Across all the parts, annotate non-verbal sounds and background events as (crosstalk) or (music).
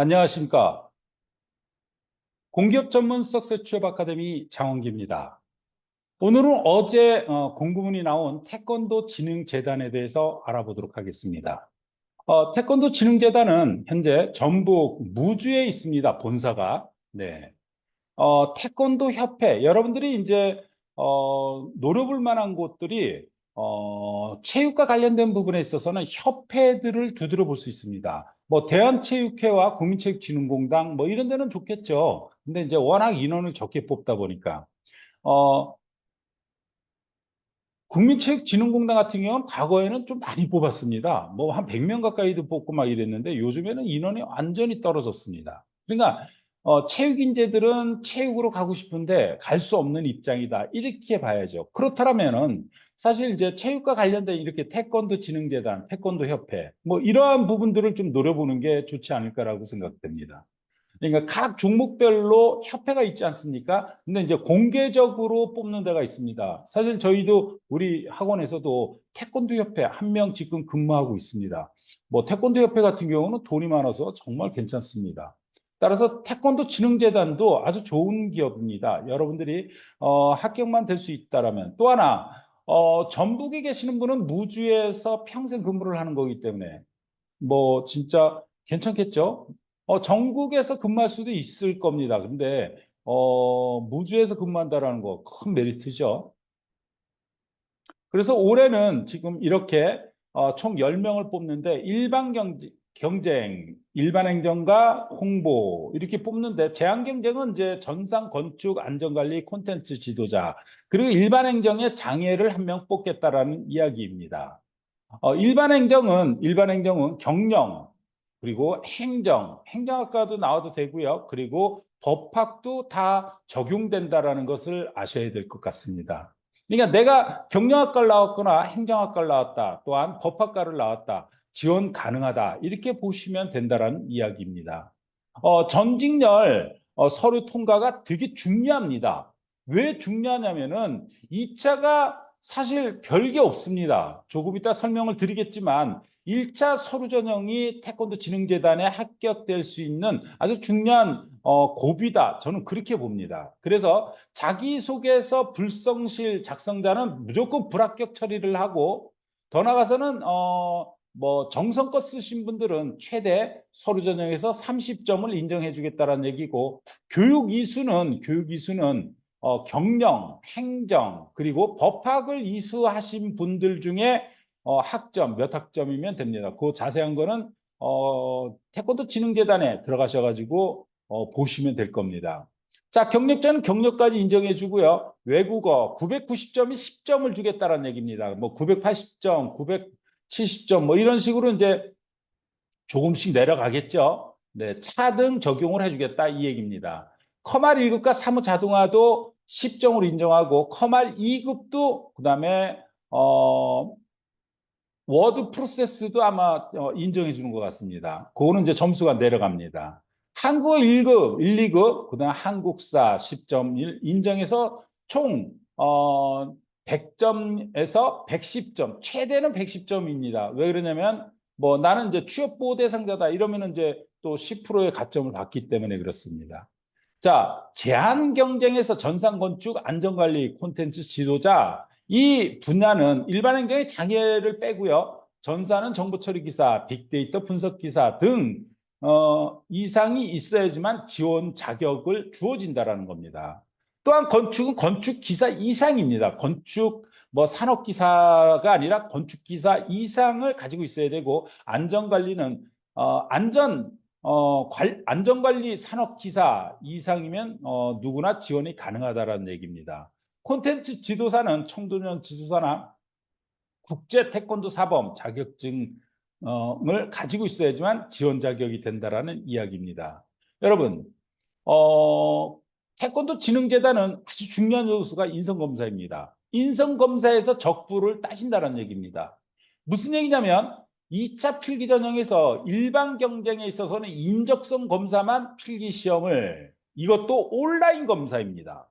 안녕하십니까. 공기업 전문 석세 취업 아카데미 장원기입니다. 오늘은 어제 어, 공고문이 나온 태권도 진흥재단에 대해서 알아보도록 하겠습니다. 어, 태권도 진흥재단은 현재 전북 무주에 있습니다. 본사가. 네. 어, 태권도 협회 여러분들이 이제 어, 노려볼 만한 곳들이 어, 체육과 관련된 부분에 있어서는 협회들을 두드려 볼 수 있습니다. 뭐 대한체육회와 국민체육진흥공단 뭐 이런 데는 좋겠죠. 근데 이제 워낙 인원을 적게 뽑다 보니까 어, 국민체육진흥공단 같은 경우는 과거에는 좀 많이 뽑았습니다. 뭐 한 100명 가까이도 뽑고 막 이랬는데 요즘에는 인원이 완전히 떨어졌습니다. 그러니까 어, 체육 인재들은 체육으로 가고 싶은데 갈 수 없는 입장이다. 이렇게 봐야죠. 그렇다면은 사실 이제 체육과 관련된 이렇게 태권도 진흥재단, 태권도 협회 뭐 이러한 부분들을 좀 노려보는 게 좋지 않을까라고 생각됩니다. 그러니까 각 종목별로 협회가 있지 않습니까? 근데 이제 공개적으로 뽑는 데가 있습니다. 사실 저희도 우리 학원에서도 태권도 협회 한 명 지금 근무하고 있습니다. 뭐 태권도 협회 같은 경우는 돈이 많아서 정말 괜찮습니다. 따라서 태권도 진흥재단도 아주 좋은 기업입니다. 여러분들이 어, 합격만 될 수 있다라면 또 하나 어, 전북에 계시는 분은 무주에서 평생 근무를 하는 거기 때문에 뭐 진짜 괜찮겠죠? 어, 전국에서 근무할 수도 있을 겁니다. 근데 어, 무주에서 근무한다라는 거 큰 메리트죠. 그래서 올해는 지금 이렇게 어, 총 10명을 뽑는데 일반 경제, 경쟁, 일반 행정과 홍보 이렇게 뽑는데 제한 경쟁은 이제 전상 건축 안전관리 콘텐츠 지도자 그리고 일반 행정의 장애를 한 명 뽑겠다라는 이야기입니다. 어, 일반 행정은 일반 행정은 경영 그리고 행정, 행정학과도 나와도 되고요. 그리고 법학도 다 적용된다라는 것을 아셔야 될 것 같습니다. 그러니까 내가 경영학과를 나왔거나 행정학과를 나왔다, 또한 법학과를 나왔다, 지원 가능하다 이렇게 보시면 된다는 이야기입니다. 어, 전직열 어, 서류 통과가 되게 중요합니다. 왜 중요하냐면은 2차가 사실 별게 없습니다. 조금 이따 설명을 드리겠지만 1차 서류 전형이 태권도 진흥재단에 합격될 수 있는 아주 중요한 어, 고비다. 저는 그렇게 봅니다. 그래서 자기소개서 불성실 작성자는 무조건 불합격 처리를 하고 더 나가서는 어, 뭐 정성껏 쓰신 분들은 최대 서류 전형에서 30점을 인정해 주겠다는 얘기고 교육 이수는 교육 이수는 어, 경영, 행정 그리고 법학을 이수하신 분들 중에 어, 학점 몇 학점이면 됩니다. 그 자세한 거는 어, 태권도 진흥재단에 들어가셔가지고 어, 보시면 될 겁니다. 자, 경력자는 경력까지 인정해 주고요. 외국어 990점이 10점을 주겠다는 얘기입니다. 뭐 980점, 970점 뭐 이런 식으로 이제 조금씩 내려가겠죠. 네, 차등 적용을 해주겠다 이 얘기입니다. 커말 1급과 사무 자동화도 10점으로 인정하고 커말 2급도 그 다음에 어, 워드 프로세스도 아마 어, 인정해 주는 것 같습니다. 그거는 이제 점수가 내려갑니다. 한국어 1급, 1, 2급, 그 다음 한국사 10점 인정해서 총 어, 100점에서 110점, 최대는 110점입니다. 왜 그러냐면 뭐 나는 이제 취업 보호 대상자다 이러면 이제 또 10%의 가점을 받기 때문에 그렇습니다. 자, 제한 경쟁에서 전산 건축 안전관리 콘텐츠 지도자 이 분야는 일반 행정의 장애를 빼고요. 전사는 정보 처리 기사, 빅데이터 분석 기사 등 어, 이상이 있어야지만 지원 자격을 주어진다라는 겁니다. 또한 건축은 건축 기사 이상입니다. 건축 뭐 산업 기사가 아니라 건축 기사 이상을 가지고 있어야 되고 안전 관리는 어, 안전 어, 관, 안전관리 산업기사 이상이면 어, 누구나 지원이 가능하다는 얘기입니다. 콘텐츠 지도사는 청소년 지도사나 국제 태권도 사범 자격증을 가지고 있어야지만 지원 자격이 된다라는 이야기입니다. 여러분, 어, 태권도 진흥재단은 아주 중요한 요소가 인성검사입니다. 인성검사에서 적부를 따신다는 얘기입니다. 무슨 얘기냐면 2차 필기 전형에서 일반 경쟁에 있어서는 인적성 검사만 필기 시험을 이것도 온라인 검사입니다.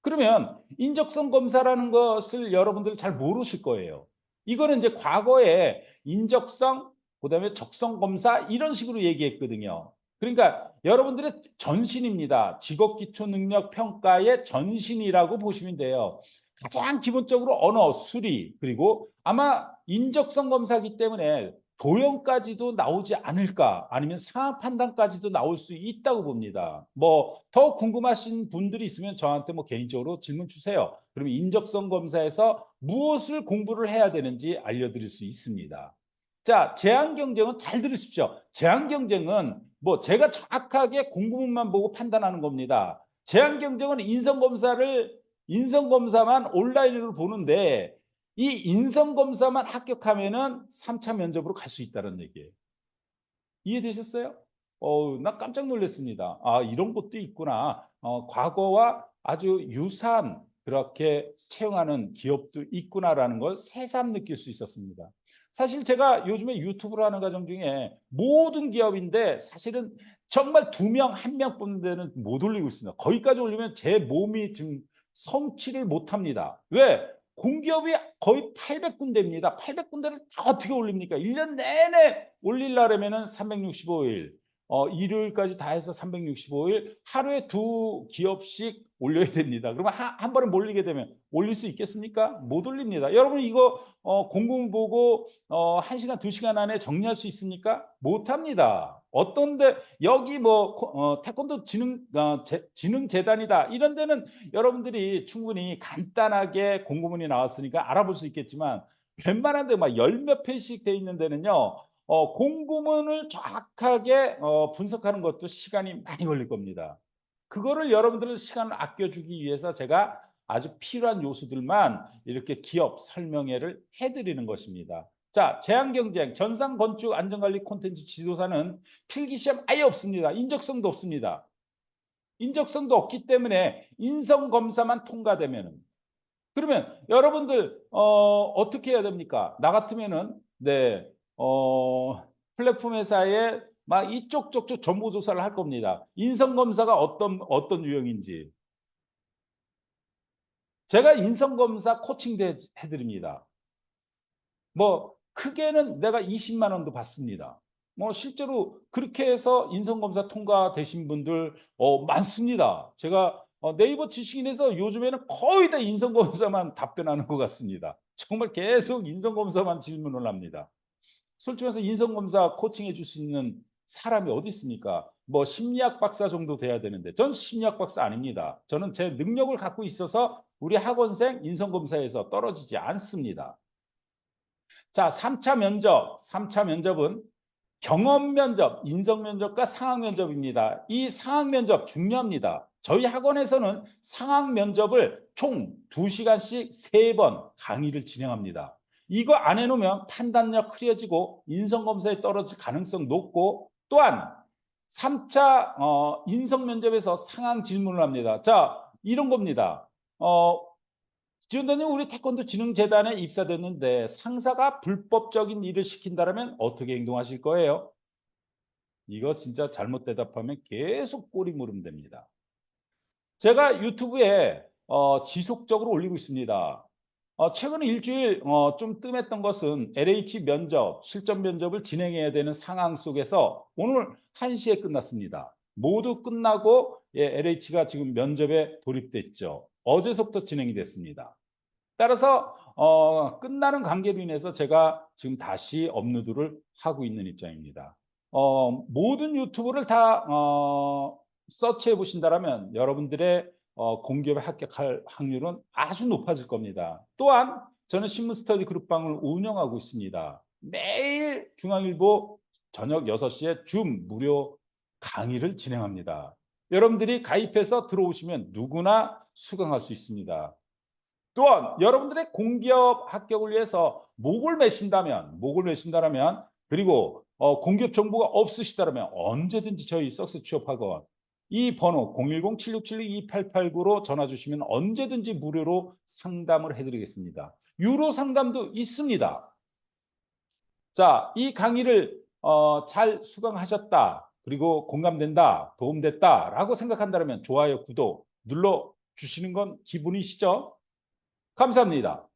그러면 인적성 검사라는 것을 여러분들 잘 모르실 거예요. 이거는 이제 과거에 인적성, 그 다음에 적성 검사 이런 식으로 얘기했거든요. 그러니까 여러분들의 전신입니다. 직업 기초 능력 평가의 전신이라고 보시면 돼요. 가장 기본적으로 언어, 수리, 그리고 아마 인적성 검사기 때문에 도형까지도 나오지 않을까 아니면 상황 판단까지도 나올 수 있다고 봅니다. 뭐 더 궁금하신 분들이 있으면 저한테 뭐 개인적으로 질문 주세요. 그러면 인적성 검사에서 무엇을 공부를 해야 되는지 알려드릴 수 있습니다. 자, 제한 경쟁은 잘 들으십시오. 제한 경쟁은 뭐 제가 정확하게 공부문만 보고 판단하는 겁니다. 제한 경쟁은 인성 검사를 인성 검사만 온라인으로 보는데 이 인성 검사만 합격하면은 3차 면접으로 갈 수 있다는 얘기예요. 이해되셨어요? 어, 나 깜짝 놀랐습니다. 아, 이런 것도 있구나. 어, 과거와 아주 유사한 그렇게 채용하는 기업도 있구나라는 걸 새삼 느낄 수 있었습니다. 사실 제가 요즘에 유튜브를 하는 과정 중에 모든 기업인데 사실은 정말 두 명, 한 명 뽑는 데는 못 올리고 있습니다. 거기까지 올리면 제 몸이 지금 성취를 못 합니다. 왜? 공기업이 거의 800군데입니다. 800군데를 어떻게 올립니까? 1년 내내 올리려면은 365일, 어, 일요일까지 다 해서 365일 하루에 두 기업씩 올려야 됩니다. 그러면 한, 한 번에 몰리게 되면 올릴 수 있겠습니까? 못 올립니다. 여러분 이거 어, 공공 보고 어, 1시간, 2시간 안에 정리할 수 있습니까? 못 합니다. 어떤데 여기 뭐 어, 태권도 진흥 어, 제, 진흥 재단이다 이런 데는 여러분들이 충분히 간단하게 공고문이 나왔으니까 알아볼 수 있겠지만 웬만한 데막 열 몇 페이지씩 돼 있는 데는요 어, 공고문을 정확하게 어, 분석하는 것도 시간이 많이 걸릴 겁니다. 그거를 여러분들은 시간을 아껴주기 위해서 제가 아주 필요한 요소들만 이렇게 기업 설명회를 해드리는 것입니다. 자, 제한경쟁, 전상건축 안전관리 콘텐츠 지도사는 필기시험 아예 없습니다. 인적성도 없습니다. 인적성도 없기 때문에 인성검사만 통과되면은 그러면 여러분들 어, 어떻게 해야 됩니까? 나 같으면은 네, 어, 플랫폼 회사에 막 이쪽 저쪽 정보 조사를 할 겁니다. 인성 검사가 어떤 어떤 유형인지. 제가 인성 검사 코칭 해드립니다. 뭐 크게는 내가 20만 원도 받습니다. 뭐 실제로 그렇게 해서 인성검사 통과되신 분들 어, 많습니다. 제가 어, 네이버 지식인에서 요즘에는 거의 다 인성검사만 (laughs) 답변하는 것 같습니다. 정말 계속 인성검사만 질문을 합니다. 솔직히 해서 인성검사 코칭해 줄 수 있는 사람이 어디 있습니까? 뭐 심리학 박사 정도 돼야 되는데 전 심리학 박사 아닙니다. 저는 제 능력을 갖고 있어서 우리 학원생 인성검사에서 떨어지지 않습니다. 자, 3차 면접. 3차 면접은 경험 면접, 인성 면접과 상황 면접입니다. 이 상황 면접 중요합니다. 저희 학원에서는 상황 면접을 총 2시간씩 3번 강의를 진행합니다. 이거 안 해놓으면 판단력 흐려지고 인성검사에 떨어질 가능성 높고 또한 3차 어, 인성 면접에서 상황 질문을 합니다. 자, 이런 겁니다. 어, 지원자님 우리 태권도 진흥재단에 입사됐는데 상사가 불법적인 일을 시킨다면 어떻게 행동하실 거예요? 이거 진짜 잘못 대답하면 계속 꼬리 물음 됩니다. 제가 유튜브에 어, 지속적으로 올리고 있습니다. 어, 최근 일주일 어, 좀 뜸했던 것은 LH 면접, 실전 면접을 진행해야 되는 상황 속에서 오늘 1시에 끝났습니다. 모두 끝나고 예, LH가 지금 면접에 돌입됐죠. 어제서부터 진행이 됐습니다. 따라서 어, 끝나는 관계로 인해서 제가 지금 다시 업로드를 하고 있는 입장입니다. 어, 모든 유튜브를 다 어, 서치해 보신다면 여러분들의 어, 공기업에 합격할 확률은 아주 높아질 겁니다. 또한 저는 신문 스터디 그룹방을 운영하고 있습니다. 매일 중앙일보 저녁 6시에 줌 무료 강의를 진행합니다. 여러분들이 가입해서 들어오시면 누구나 수강할 수 있습니다. 또한 여러분들의 공기업 합격을 위해서 목을 매신다면 목을 매신다면 그리고 어, 공기업 정보가 없으시다면 언제든지 저희 석스 취업학원 이 번호 010-7672-2889로 전화 주시면 언제든지 무료로 상담을 해드리겠습니다. 유로 상담도 있습니다. 자, 이 강의를 어, 잘 수강하셨다. 그리고 공감된다, 도움됐다 라고 생각한다면 좋아요, 구독 눌러 주시는 건 기분이시죠? 감사합니다.